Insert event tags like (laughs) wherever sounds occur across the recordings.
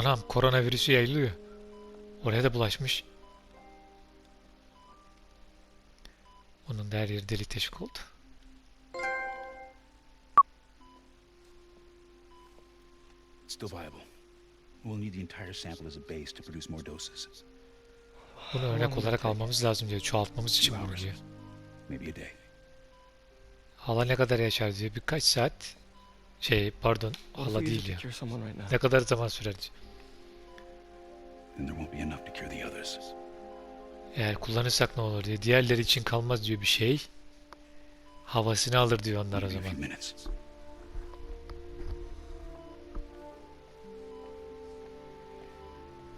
Anam koronavirüsü yayılıyor. Oraya da bulaşmış. Onun da her yeri delik teşvik oldu. Still viable. We'll need the entire sample as a base to produce more doses. Bunu örnek olarak almamız lazım diyor. Çoğaltmamız için bunu diyor. Maybe a day. Hala ne kadar yaşar diyor. Birkaç saat. Şey pardon hala değil ya. Ne kadar zaman sürer diyor. And there won't be enough to cure the others. Eğer kullanırsak ne olur diye. Diğerleri için kalmaz diyor bir şey. Havasını alır diyor onlar o zaman.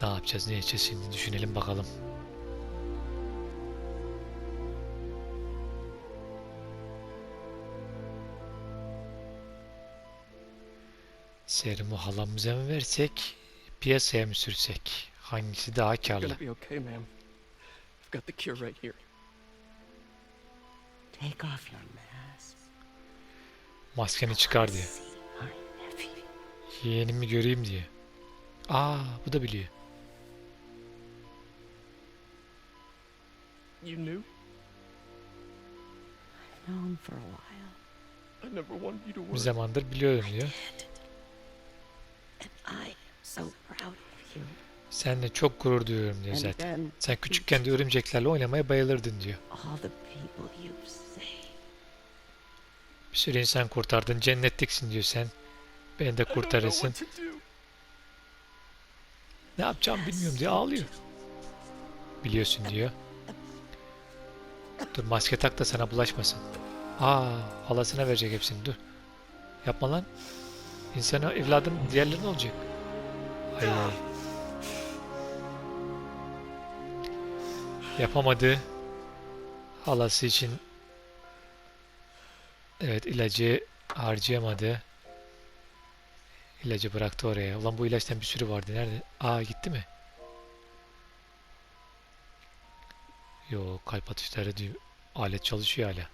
Ne yapacağız ne edeceğiz şimdi düşünelim bakalım. Serumu halamıza mı versek, piyasaya mı sürsek? Hangisi daha karlı? gonna be okay, ma'am. I've got the cure right here. Take off your mask. Maskeni çıkar diye. Yeğenimi göreyim diye. Aa, bu da biliyor. You knew? Known for a while. I never wanted you to Bir worry. zamandır biliyorum diyor. And I am so proud of you. Seninle çok gurur duyuyorum diyor zaten. Sen küçükken de örümceklerle oynamaya bayılırdın diyor. Bir sürü insan kurtardın, cennetliksin diyor sen. Beni de kurtarırsın. Ne yapacağım bilmiyorum diye ağlıyor. Biliyorsun diyor. Dur maske tak da sana bulaşmasın. Aa, halasına verecek hepsini dur. Yapma lan. İnsana evladın diğerleri ne olacak? Ay Yapamadı. Halası için Evet ilacı harcayamadı. İlacı bıraktı oraya. Ulan bu ilaçtan bir sürü vardı. Nerede? Aa gitti mi? Yo kalp atışları diyor. Alet çalışıyor hala.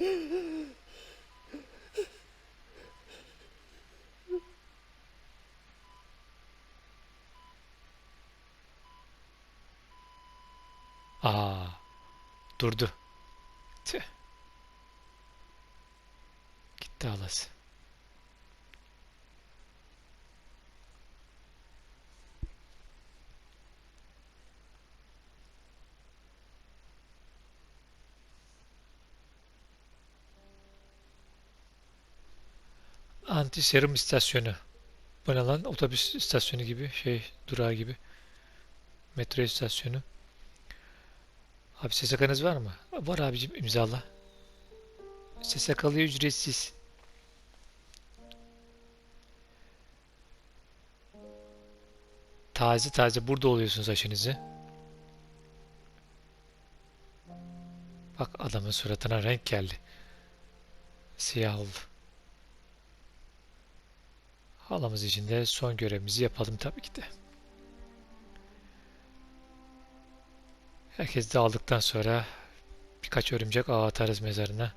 (laughs) Aa durdu. Tüh. Gitti halası. Anti serum istasyonu. Bu ne lan? Otobüs istasyonu gibi. Şey durağı gibi. Metro istasyonu. Abi SSK'nız var mı? Var abicim imzala. SSK'lı ücretsiz. Taze taze burada oluyorsunuz aşınızı. Bak adamın suratına renk geldi. Siyah oldu. Halamız için de son görevimizi yapalım tabii ki de. Herkes dağıldıktan sonra birkaç örümcek ağ atarız mezarına.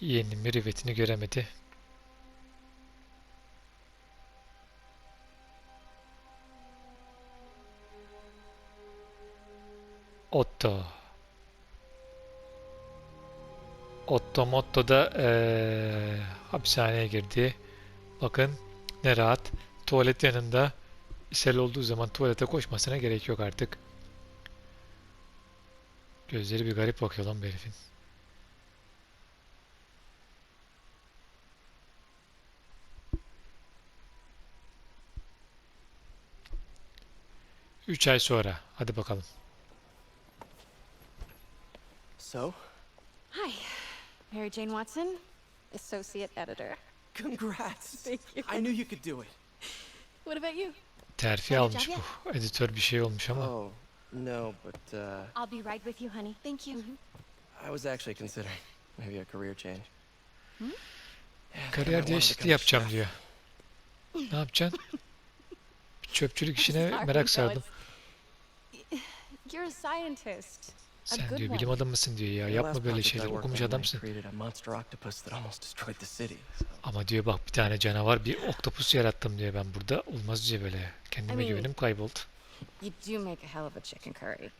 Yeğenin mürüvvetini göremedi. Otto. Otto Motto da eee, hapishaneye girdi. Bakın ne rahat. Tuvalet yanında. İshal olduğu zaman tuvalete koşmasına gerek yok artık. Gözleri bir garip bakıyor lan bu herifin. Üç ay sonra. Hadi bakalım. So, Hi, Mary Jane Watson, Associate Editor. congrats. (laughs) Thank you. I knew you could do it. What about you? Terfi almış bu. Editör bir şey olmuş ama. Oh, no, but uh, I'll be right with you, honey. Thank you. I was actually considering maybe a career change. Yeah, think I Kariyer değişikliği yapacağım diyor. Ne yapacaksın? Bir (laughs) çöpçülük işine merak sardım. (sighs) You're a scientist. Sen diyor bilim adamısın diyor ya. Yapma böyle şeyler. Okumuş adamsın. Ama diyor bak bir tane canavar bir oktopus yarattım diyor ben burada. Olmaz diyor böyle. Kendime güvenim kayboldu. You do make a hell of a chicken curry.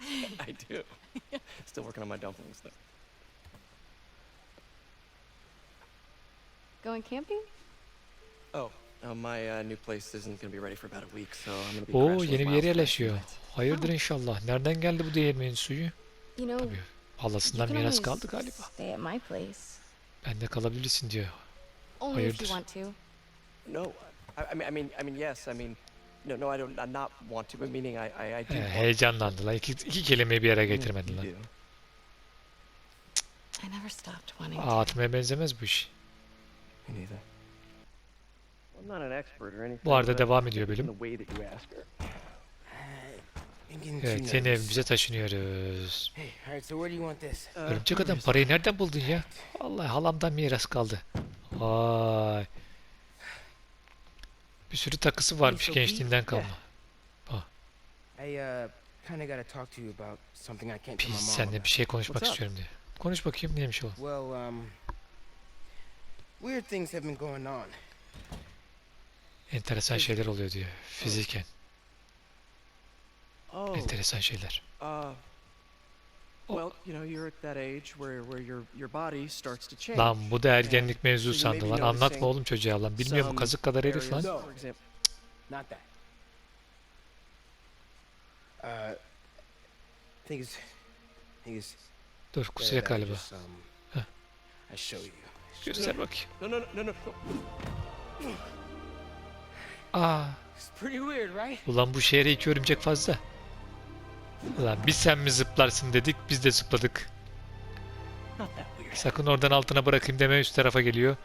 (laughs) I do. (laughs) Still working on my dumplings though. Going camping? Oh, my new place isn't gonna be ready for about a week, so I'm gonna be Oo yeni bir yere yerleşiyor. Hayırdır inşallah. Nereden geldi bu değirmenin suyu? Tabii. Halasından miras kaldı galiba. Ben de kalabilirsin diyor. Hayırdır? want to. No, I, I mean, I mean, I mean, yes. I mean, no, no, I don't. I not want to, but meaning I, I, I do. He, want heyecanlandı lan. İki, iki kelimeyi bir araya to. getirmedi You lan. do. I never stopped wanting to. Atmaya benzemez bu iş. Me neither. Bu arada devam ediyor bölüm. the way that you ask her. I'm getting too Evet yeni evimize taşınıyoruz. Hey, alright, so where do you want this? Uh, Örümcek adam parayı nereden buldun ya? Vallahi halamdan miras kaldı. Vay. Bir sürü takısı varmış gençliğinden kalma. I uh kind of got to talk to you about something I can't tell my Pis about. bir şey konuşmak istiyorum diye. Konuş bakayım neymiş o? Um, weird things have been going on. Enteresan şeyler oluyor diyor. Fiziken. Oh. Enteresan şeyler. Uh. Well, you know, you're at that age where where your your body starts to change. Lan bu da ergenlik mevzu sandı lan. Anlatma oğlum çocuğa lan. Bilmiyor bu some kazık kadar herif lan. Not that. Uh, thing is, thing is Dur kusacak galiba. um, Heh. I show you. Göster bakayım. no, no, no, no, no. Aa, ulan bu şehre iki örümcek fazla. Ulan bir sen mi zıplarsın dedik biz de zıpladık. Sakın oradan altına bırakayım deme üst tarafa geliyor.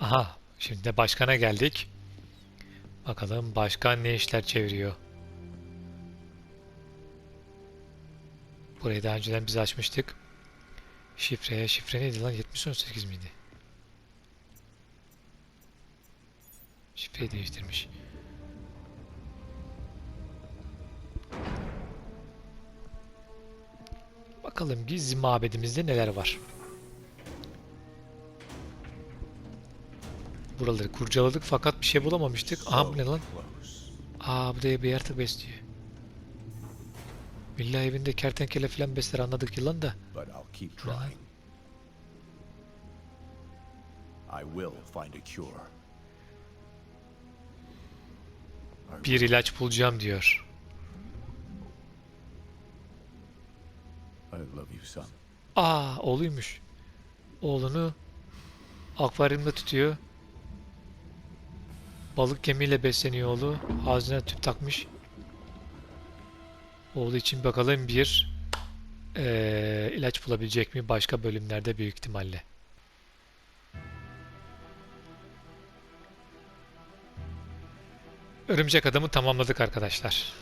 Aha şimdi de başkana geldik. Bakalım başkan ne işler çeviriyor. Burayı daha önceden biz açmıştık. Şifre, şifre neydi lan? 7018 miydi? Şifreyi değiştirmiş. Bakalım gizli mabedimizde neler var. Buraları kurcaladık fakat bir şey bulamamıştık. Aha bu ne lan? Aa bu da bir yaratık besliyor. Villa evinde kertenkele falan besler anladık yılan da. I will find a cure. Bir ilaç bulacağım diyor. Aa oğluymuş. Oğlunu akvaryumda tutuyor. Balık gemiyle besleniyor oğlu. Ağzına tüp takmış. Oğlu için bakalım bir eee, ilaç bulabilecek mi? Başka bölümlerde büyük ihtimalle. Örümcek Adam'ı tamamladık arkadaşlar.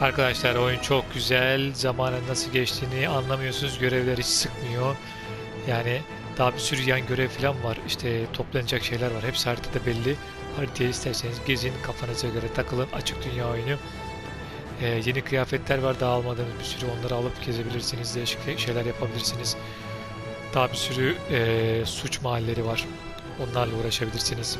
Arkadaşlar oyun çok güzel. Zamanın nasıl geçtiğini anlamıyorsunuz. Görevler hiç sıkmıyor. Yani daha bir sürü yan görev falan var. İşte toplanacak şeyler var. Hepsi haritada belli. Haritayı isterseniz gezin, kafanıza göre takılın. Açık dünya oyunu. Ee, yeni kıyafetler var daha almadığınız bir sürü. Onları alıp gezebilirsiniz. Değişik şeyler yapabilirsiniz. Daha bir sürü ee, suç mahalleri var. Onlarla uğraşabilirsiniz.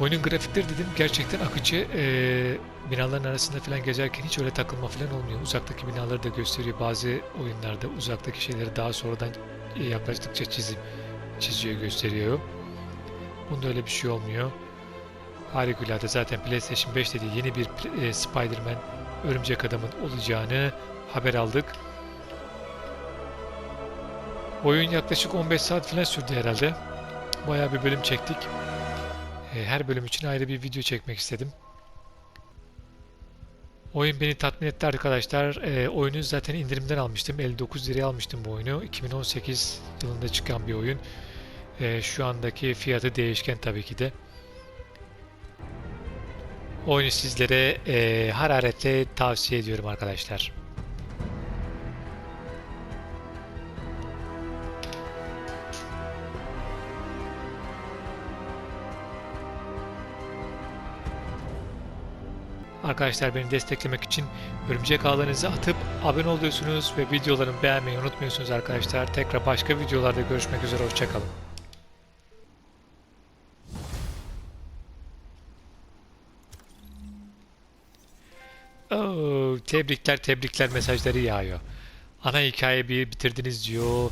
Oyunun grafikleri dedim gerçekten akıcı. Ee, binaların arasında falan gezerken hiç öyle takılma falan olmuyor. Uzaktaki binaları da gösteriyor. Bazı oyunlarda uzaktaki şeyleri daha sonradan e, yaklaştıkça çizip çiziyor, gösteriyor. Bunda öyle bir şey olmuyor. Harikulade zaten PlayStation 5 dediği yeni bir e, Spider-Man Örümcek Adam'ın olacağını haber aldık. Oyun yaklaşık 15 saat falan sürdü herhalde. Bayağı bir bölüm çektik. E, Her bölüm için ayrı bir video çekmek istedim. Oyun beni tatmin etti arkadaşlar. E, oyunu zaten indirimden almıştım. 59 liraya almıştım bu oyunu. 2018 yılında çıkan bir oyun. E, şu andaki fiyatı değişken tabii ki de. Oyunu sizlere e, hararetle tavsiye ediyorum arkadaşlar. Arkadaşlar beni desteklemek için örümcek ağlarınızı atıp abone oluyorsunuz ve videolarımı beğenmeyi unutmuyorsunuz arkadaşlar. Tekrar başka videolarda görüşmek üzere. Hoşçakalın. Oo, tebrikler tebrikler mesajları yağıyor. Ana hikayeyi bir bitirdiniz diyor.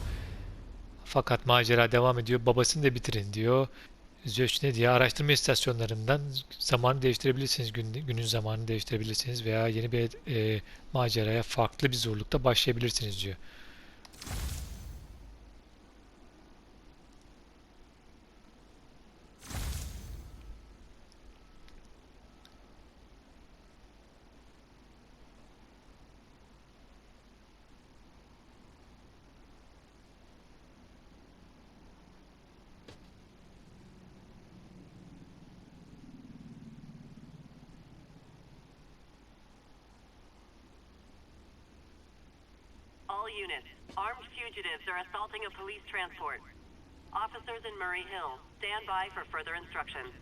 Fakat macera devam ediyor. Babasını da bitirin diyor. Zöç ne diye araştırma istasyonlarından zamanı değiştirebilirsiniz. Gün, günün zamanını değiştirebilirsiniz veya yeni bir e, maceraya farklı bir zorlukta başlayabilirsiniz diyor. Units, armed fugitives are assaulting a police transport. Officers in Murray Hill, stand by for further instructions.